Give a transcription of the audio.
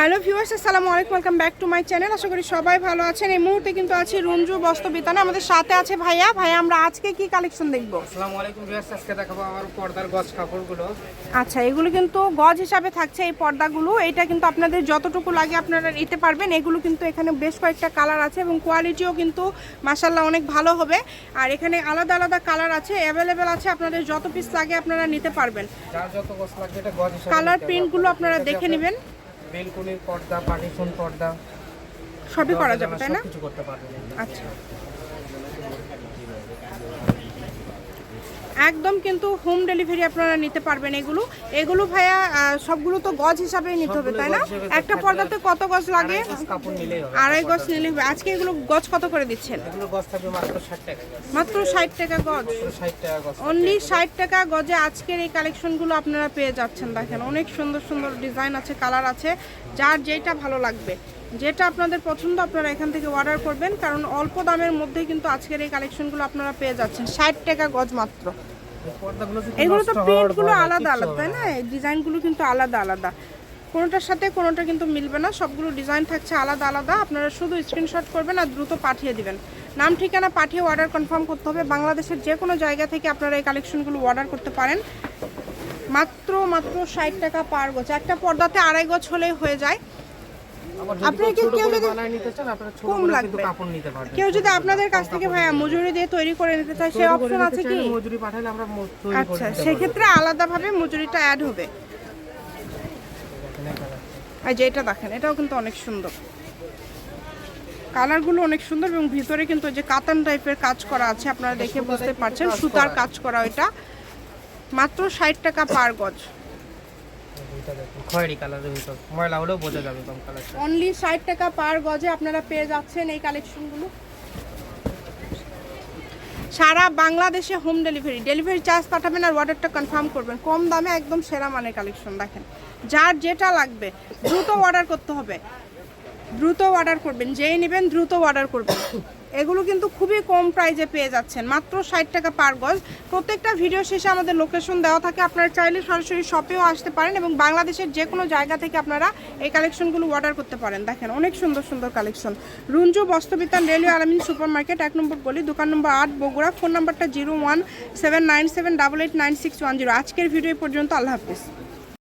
Hello viewers আসসালামু আলাইকুম welcome back to my channel. আশা করি সবাই ভালো আছেন। এই মুহূর্তে কিন্তু আছি রঞ্জু বস্ত্র বিতানে আমাদের সাথে আছে ভাইয়া। ভাইয়া আমরা আজকে কি কালেকশন দেখব? আসসালামু আলাইকুম ভিউয়ার্স আজকে দেখাবো আমার পর্দার গজ কাপড়গুলো। আচ্ছা এগুলো কিন্তু গজ হিসাবে থাকছে এই পর্দাগুলো। এটা কিন্তু আপনাদের যতটুকু লাগে আপনারা নিতে পারবেন। এগুলো কিন্তু এখানে বেশ কয়েকটা কালার আছে এবং কোয়ালিটিও কিন্তু মাসাল্লাহ অনেক ভালো হবে। আর এখানে আলাদা আলাদা কালার আছে অ্যাভেলেবেল আছে। আপনাদের যত পিস লাগে আপনারা নিতে পারবেন। যার যত গজ লাগবে এটা গজ হিসাবে কালার প্রিন্টগুলো আপনারা দেখে নেবেন। বেলকুনির পর্দা পার্টিশন পর্দা সবই করা যাবে তাই না? কিছু করতে পারবেন আচ্ছা। একদম কিন্তু হোম ডেলিভারি আপনারা নিতে পারবেন এগুলো। এগুলো ভাইয়া সবগুলো তো গজ হিসাবে নিতে হবে তাই না? একটা পর্দাতে কত গজ লাগে? আড়াই গজ নিলে হবে। আজকে এগুলো গজ কত করে দিচ্ছেন? মাত্র ষাট টাকা গজ। অনলি ষাট টাকা গজে। আজকের এই কালেকশনগুলো আপনারা পেয়ে যাচ্ছেন দেখেন। অনেক সুন্দর সুন্দর ডিজাইন আছে কালার আছে যার যেটা ভালো লাগবে। যেটা আপনাদের পছন্দ আপনারা এখান থেকে অর্ডার করবেন। কারণ অল্প দামের মধ্যেই কিন্তু আজকের এই কালেকশনগুলো আপনারা পেয়ে যাচ্ছেন। ষাট টাকা গজ মাত্র। এগুলো তো প্রিন্টগুলো আলাদা আলাদা তাই না। ডিজাইনগুলো কিন্তু আলাদা আলাদা। কোনোটার সাথে কোনোটা কিন্তু মিলবে না। সবগুলো ডিজাইন থাকছে আলাদা আলাদা। আপনারা শুধু স্ক্রিনশট করবেন আর দ্রুত পাঠিয়ে দিবেন। নাম ঠিকানা পাঠিয়ে অর্ডার কনফার্ম করতে হবে। বাংলাদেশের যে কোনো জায়গা থেকে আপনারা এই কালেকশনগুলো অর্ডার করতে পারেন। মাত্র মাত্র ষাট টাকা পার গোছ একটা পর্দাতে আড়াই গোছ হলেই হয়ে যায়। আবার আপনি যদি কি কেউ যদি- বানায় নিতে চান আপনারা ছোট কম লাগবে। কিন্তু কাপড় নিতে পারবেন। কেউ যদি আপনাদের কাছ থেকে ভাইয়া মজুরি দিয়ে তৈরি করে নিতে চায় সে অপশন আছে কি? মজুরি পাঠালে আমরা ম- তৈরি করে আচ্ছা সেক্ষেত্রে আলাদাভাবে মজুরিটা অ্যাড হবে। আর যে এটা দেখেন এটাও কিন্তু অনেক সুন্দর। কালারগুলো অনেক সুন্দর এবং ভিতরে কিন্তু যে কাতান টাইপের কাজ করা আছে আপনারা দেখে বুঝতে পারছেন। সুতার কাজ করা ওইটা। মাত্র ষাট টাকা পার গজ। অনলি ষাট টাকা পার গজে আপনারা পেয়ে যাচ্ছেন এই কালেকশনগুলো সারা বাংলাদেশে হোম ডেলিভারি ডেলিভারি চার্জ পাঠাবেন আর অর্ডারটা কনফার্ম করবেন। কম দামে একদম সেরা মানের কালেকশন দেখেন। যার যেটা লাগবে, দ্রুত অর্ডার করতে হবে। দ্রুত অর্ডার করবেন। যেই নেবেন, দ্রুত অর্ডার করবেন। এগুলো কিন্তু খুবই কম প্রাইজে পেয়ে যাচ্ছেন। মাত্র ষাট টাকা পার গজ। প্রত্যেকটা ভিডিও শেষে আমাদের লোকেশন দেওয়া থাকে। আপনারা চাইলে সরাসরি শপেও আসতে পারেন এবং বাংলাদেশের যে কোনো জায়গা থেকে আপনারা এই কালেকশনগুলো অর্ডার করতে পারেন। দেখেন, অনেক সুন্দর সুন্দর collection Runju Bastrabitan railway Alamin super market এক নম্বর গলি, দোকান নম্বর আট, বগুড়া। ফোন নাম্বারটা zero one seven nine seven double eight nine six one zero আজকের ভিডিও পর্যন্ত। আল্লাহ হাফিজ।